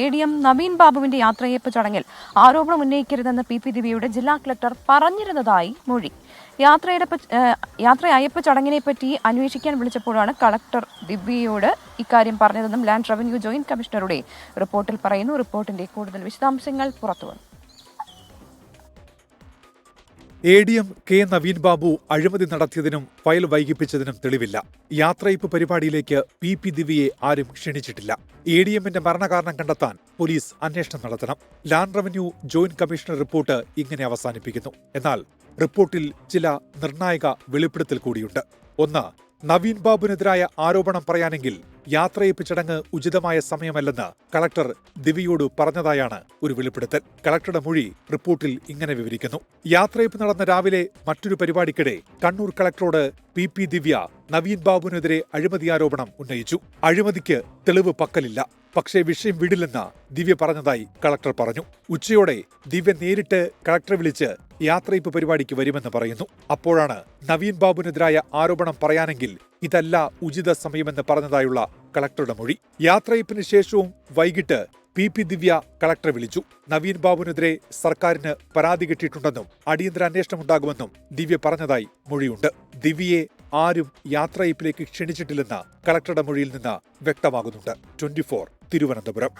A D M Naveen ബാബുവിന്റെ യാത്രയയപ്പ് ചടങ്ങിൽ ആരോപണം ഉന്നയിക്കരുതെന്ന് പി പി ദിവ്യയുടെ ജില്ലാ കളക്ടർ പറഞ്ഞിരുന്നതായി മൊഴി. യാത്രയുടെ യാത്രയയപ്പ് ചടങ്ങിനെ പറ്റി അന്വേഷിക്കാൻ വിളിച്ചപ്പോഴാണ് കളക്ടർ ദിവ്യയോട് ഇക്കാര്യം പറഞ്ഞതെന്നും ലാൻഡ് റവന്യൂ ജോയിന്റ് കമ്മീഷണറുടെ റിപ്പോർട്ടിൽ പറയുന്നു. റിപ്പോർട്ടിന്റെ കൂടുതൽ വിശദാംശങ്ങൾ പുറത്തുവന്നു. A D M K Naveen Babu അഴിമതി നടത്തിയതിനും ഫയൽ വൈകിപ്പിച്ചതിനും തെളിവില്ല. യാത്രയപ്പ് പരിപാടിയിലേക്ക് പി പി ദിവ്യയെ ആരും ക്ഷണിച്ചിട്ടില്ല. എ ഡി എമ്മിന്റെ മരണകാരണം കണ്ടെത്താൻ പോലീസ് അന്വേഷണം നടത്തണം. Land revenue joint commissioner report ഇങ്ങനെ അവസാനിപ്പിക്കുന്നു. എന്നാൽ റിപ്പോർട്ടിൽ ചില നിർണായക വെളിപ്പെടുത്തൽ കൂടിയുണ്ട്. ഒന്ന് നവീൻ ബാബുവിനെതിരായ ആരോപണം പറയാനെങ്കിൽ യാത്രയപ്പ് ചടങ്ങ് ഉചിതമായ സമയമല്ലെന്ന് കളക്ടർ ദിവിയോട് പറഞ്ഞതായാണ് ഒരു വെളിപ്പെടുത്തൽ. കളക്ടറുടെ മൊഴി റിപ്പോർട്ടിൽ ഇങ്ങനെ വിവരിക്കുന്നു. യാത്രയപ്പ് നടന്ന രാവിലെ മറ്റൊരു പരിപാടിക്കിടെ കണ്ണൂർ കളക്ടറോട് പി പി ദിവ്യ നവീൻ ബാബുവിനെതിരെ അഴിമതി ആരോപണം ഉന്നയിച്ചു. അഴിമതിക്ക് തെളിവ് പക്കലില്ല. പക്ഷേ വിഷയം വിടില്ലെന്ന് ദിവ്യ പറഞ്ഞതായി കളക്ടർ പറഞ്ഞു. ഉച്ചയോടെ ദിവ്യ നേരിട്ട് കളക്ടറെ വിളിച്ച് യാത്രയപ്പ് പരിപാടിക്ക് വരുമെന്ന് പറയുന്നു. അപ്പോഴാണ് നവീൻ ബാബുവിനെതിരായ ആരോപണം പറയാനെങ്കിൽ ഇതല്ല ഉചിത സമയമെന്ന് പറഞ്ഞതായുള്ള കളക്ടറുടെ മൊഴി. യാത്രയപ്പിന് ശേഷവും വൈകിട്ട് പി പി ദിവ്യ കളക്ടറെ വിളിച്ചു. നവീൻ ബാബുവിനെതിരെ സർക്കാരിന് പരാതി കിട്ടിയിട്ടുണ്ടെന്നും അടിയന്തര അന്വേഷണം ഉണ്ടാകുമെന്നും ദിവ്യ പറഞ്ഞതായി മൊഴിയുണ്ട്. ദിവ്യയെ ആരും യാത്രയപ്പിലേക്ക് ക്ഷണിച്ചിട്ടില്ലെന്ന് കളക്ടറുടെ മൊഴിയിൽ നിന്ന് വ്യക്തമാകുന്നുണ്ട്. ട്വന്റി തിരുവനന്തപുരം.